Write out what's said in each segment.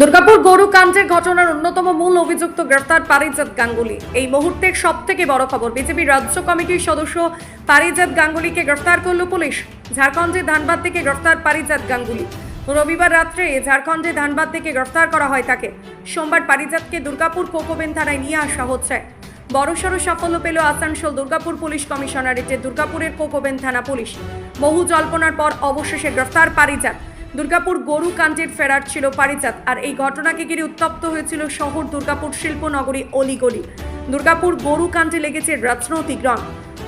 দুর্গাপুর গরু কাণ্ডের ঘটনার অন্যতম মূল অভিযুক্ত গ্রেফতার পারিজাত গাঙ্গুলি। এই মুহূর্তের সব থেকে বড় খবর, বিজেপি রাজ্য কমিটির সদস্য পারিজাত গাঙ্গুলিকে গ্রেফতার করল পুলিশ। ঝাড়খণ্ডের ধানবাদ থেকে গ্রেফতার পারিজাত গাঙ্গুলি। রবিবার রাত্রে ঝাড়খণ্ডের ধানবাদ থেকে গ্রেফতার করা হয় তাকে। সোমবার পারিজাতকে দুর্গাপুর কোকোবেন থানায় নিয়ে আসা হচ্ছে। বড়সড় সাফল্য পেল আসানসোল দুর্গাপুর পুলিশ কমিশনারেটে দুর্গাপুরের কোকোবেন থানা পুলিশ। বহু জল্পনার পর অবশেষে গ্রেফতার পারিজাত। দুর্গাপুর গরু কাণ্ডের ফেরার ছিল পারিজাত, আর এই ঘটনাকে ঘিরে উত্তপ্ত হয়েছিল শহর দুর্গাপুর শিল্পনগরী অলিগলি। দুর্গাপুর গরু কাণ্ডে লেগেছে রাজনৈতিক রং।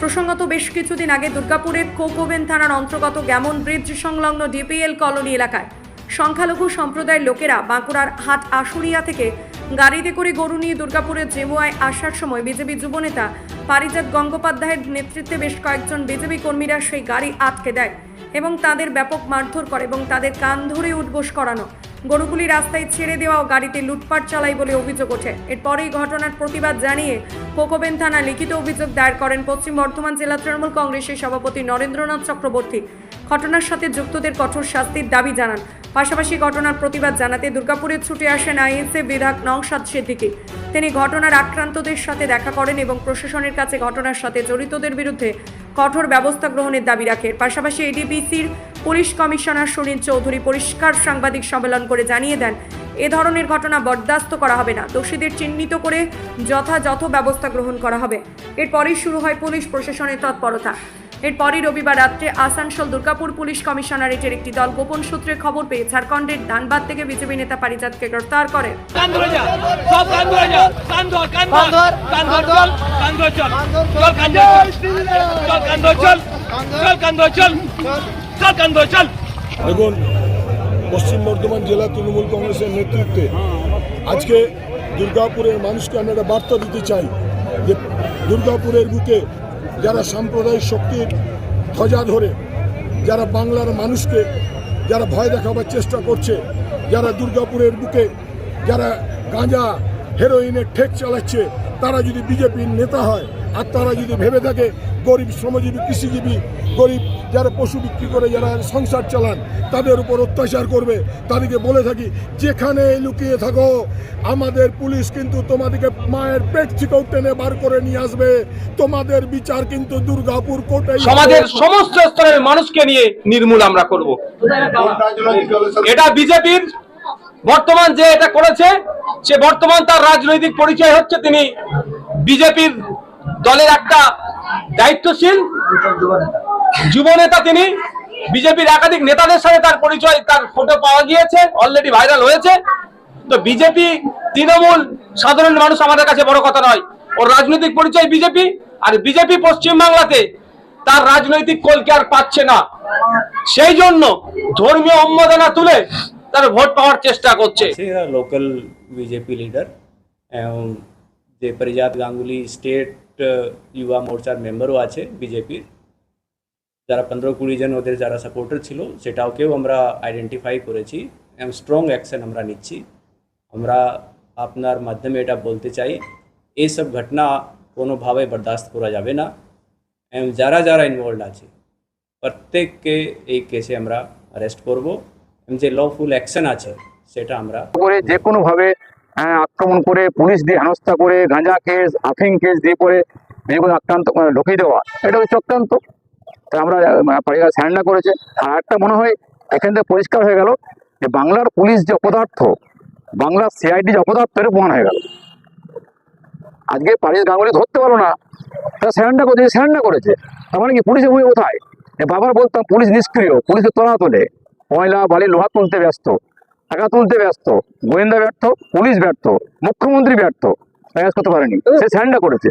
প্রসঙ্গত বেশ কিছুদিন আগে দুর্গাপুরের কোকোবেন থানার অন্তর্গত গ্যামন ব্রিজ সংলগ্ন ডিপিএল কলোনি এলাকায় সংখ্যালঘু সম্প্রদায়ের লোকেরা বাঁকুড়ার হাট আশুরিয়া থেকে গাড়িতে করে গরু নিয়ে দুর্গাপুরের জেমুয়ায় আসার সময় বিজেপি যুবনেতা পারিজাত গঙ্গোপাধ্যায়ের নেতৃত্বে বেশ কয়েকজন বিজেপি কর্মীরা সেই গাড়ি আটকে দেয় এবং তাদের ব্যাপক মারধর করে এবং তাদের কান ধরে উঠবোস করানো। গরুগুলি রাস্তায় ছেড়ে দেওয়া ও গাড়িতে লুটপাট চালায় বলে অভিযোগ ওঠে। এরপরেই ঘটনার প্রতিবাদ জানিয়ে কোকোবেন থানা লিখিত অভিযোগ দায়ের করেন পশ্চিম বর্ধমান জেলা তৃণমূল কংগ্রেসের সভাপতি নরেন্দ্রনাথ চক্রবর্তী। ঘটনার সাথে যুক্তদের কঠোর শাস্তির দাবি জানান। পাশাপাশি ঘটনার প্রতিবাদ জানাতে দুর্গাপুরে ছুটে আসেন আইএসএ বিধায়ক নওশাদ সিদ্দিকী। তিনি ঘটনার আক্রান্তদের সাথে দেখা করেন এবং প্রশাসনের কাছে ঘটনার সাথে জড়িতদের বিরুদ্ধে কঠোর ব্যবস্থা গ্রহণের দাবি রাখেন। পাশাপাশি এডিবিসির পুলিশ কমিশনার সুনীল চৌধুরী পরিষ্কার সাংবাদিক সম্মেলন করে জানিয়ে দেন, এ ধরনের ঘটনা বরদাস্ত করা হবে না। দোষীদের চিহ্নিত করে যথাযথ ব্যবস্থা গ্রহণ করা হবে। এরপরেই শুরু হয় পুলিশ প্রশাসনের তৎপরতা। এরপরই রবিবার রাত্রে আসানসোল দুর্গাপুর পুলিশ কমিশনারেটের একটি দল গোপন সূত্রে খবর পেয়ে ঝাড়খণ্ডের ধানবাদ থেকে বিজেপি নেতা পারিজাতকে গ্রেফতার করে। দেখুন পশ্চিম বর্ধমান জেলা তৃণমূল কংগ্রেসের নেতৃত্বে আজকে দুর্গাপুরের মানুষকে আমরা একটা বার্তা দিতে চাই যে দুর্গাপুরের বুকে যারা সাম্প্রদায়িক শক্তির ধ্বজা ধরে, যারা বাংলার মানুষকে, যারা ভয় দেখাবার চেষ্টা করছে, যারা দুর্গাপুরের বুকে, যারা গাঁজা হেরোইনের ঠেক চালাচ্ছে, তারা যদি বিজেপির নেতা হয়, আর তারা যদি ভেবে থাকে, গরিব শ্রমজীবী, কৃষিজীবী গরিব যারা পশু বিক্রি করে, যারা সংসার চালান, তাদের উপর অত্যাচার করবে। তাদেরকে বলে থাকি, যেখানে লুকিয়ে থাকো, আমাদের পুলিশ কিন্তু তোমাদেরকে মায়ের পেট থেকেও টেনে বার করে নিয়ে আসবে। তোমাদের বিচার কিন্তু দুর্গাপুর কোর্টে সমাজের সমস্ত স্তরের মানুষকে নিয়ে নির্মূল আমরা করব। এটা বিজেপির বর্তমান যে এটা করেছে, সে বর্তমান তার রাজনৈতিক পরিচয় হচ্ছে তিনি বিজেপির দলের একটা দায়িত্বশীল যুবনেতা তিনি, বিজেপির একাধিক নেতাদের সাথে তার পরিচয়, তার ফটো পাওয়া গিয়েছে অলরেডি ভাইরাল হয়েছে। তো বিজেপি, তৃণমূল, সাধারণ মানুষ আমাদের কাছে বড় কথা নয়। ওর রাজনৈতিক পরিচয় বিজেপি, আর বিজেপি পশ্চিমবাংলাতে তার রাজনৈতিক কলকে আর পাচ্ছে না। সেই জন্য ধর্মীয় অম্মদনা তুলে তার ভোট পাওয়ার চেষ্টা করছে। লোকাল বিজেপি লিডার যে পরিজাত গাঙ্গুলি স্টেট ইউবা মোর্চার মেম্বারও আছে বিজেপির। যারা পনেরো কুড়ি জন ওদের যারা সাপোর্টার ছিল, সেটাকেও আমরা আইডেন্টিফাই করেছি এবং স্ট্রং অ্যাকশন আমরা নিচ্ছি। আমরা আপনার মাধ্যমে এটা বলতে চাই এইসব ঘটনা কোনোভাবে বরদাস্ত করা যাবে না। এবং যারা যারা ইনভলভ আছে, প্রত্যেককে এই কেসে আমরা অ্যারেস্ট করব। এবং যে লফুল অ্যাকশন আছে, সেটা আমরা করে যে কোনোভাবে আক্রমণ করে পুলিশ দিয়ে হেনস্থা করে, গাঁজা কেস আফিং কেস দিয়ে করে আক্রান্ত ঢুকিয়ে দেওয়া, এটা হচ্ছে চক্রান্ত তাই আমরা পরিবার স্যান্ডা করেছে। আর একটা মনে হয় এখান থেকে পরিষ্কার হয়ে গেল যে বাংলার পুলিশ যে অপদার্থ, বাংলার সিআইডি যে অপদার্থ এটা প্রমাণ হয়ে গেল। আজকে পারিস গাঙ্গুলি ধরতে পারল না। তারা স্যান্ডা করেছে স্যান্ডা করেছে, তার মানে কি পুলিশের ভূমি কোথায়? বাবার বলতাম, পুলিশ নিষ্ক্রিয়, পুলিশের তোলা তোলে। ময়লা, বালি, লোহা তুলতে ব্যস্ত, টাকা তুলতে ব্যস্ত, গোয়েন্দা ব্যর্থ, পুলিশ ব্যর্থ, মুখ্যমন্ত্রী ব্যর্থ করতে পারেনি। সে স্যান্ডা করেছে।